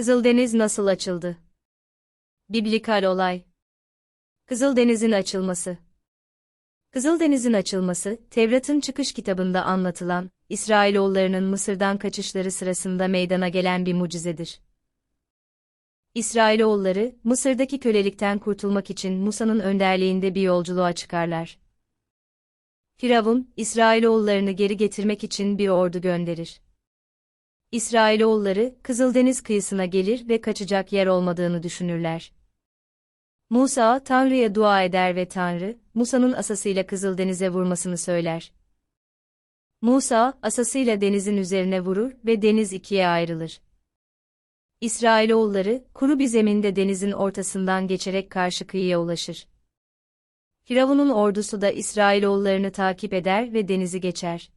Kızıldeniz nasıl açıldı? Biblikal olay. Kızıldeniz'in açılması. Kızıldeniz'in açılması, Tevrat'ın çıkış kitabında anlatılan, İsrailoğullarının Mısır'dan kaçışları sırasında meydana gelen bir mucizedir. İsrailoğulları, Mısır'daki kölelikten kurtulmak için Musa'nın önderliğinde bir yolculuğa çıkarlar. Firavun, İsrailoğullarını geri getirmek için bir ordu gönderir. İsrailoğulları, Kızıldeniz kıyısına gelir ve kaçacak yer olmadığını düşünürler. Musa, Tanrı'ya dua eder ve Tanrı, Musa'nın asasıyla Kızıldeniz'e vurmasını söyler. Musa, asasıyla denizin üzerine vurur ve deniz ikiye ayrılır. İsrailoğulları, kuru bir zeminde denizin ortasından geçerek karşı kıyıya ulaşır. Firavun'un ordusu da İsrailoğullarını takip eder ve denizi geçer.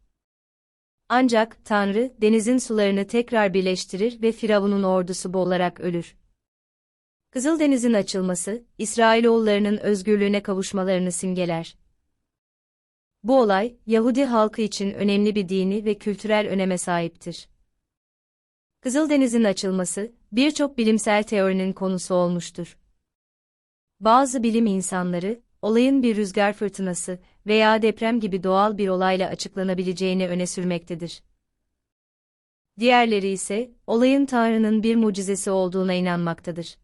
Ancak Tanrı, denizin sularını tekrar birleştirir ve Firavun'un ordusu boğularak ölür. Kızıldeniz'in açılması, İsrailoğullarının özgürlüğüne kavuşmalarını simgeler. Bu olay, Yahudi halkı için önemli bir dini ve kültürel öneme sahiptir. Kızıldeniz'in açılması, birçok bilimsel teorinin konusu olmuştur. Bazı bilim insanları, olayın bir rüzgar fırtınası veya deprem gibi doğal bir olayla açıklanabileceğini öne sürmektedir. Diğerleri ise, olayın Tanrı'nın bir mucizesi olduğuna inanmaktadır.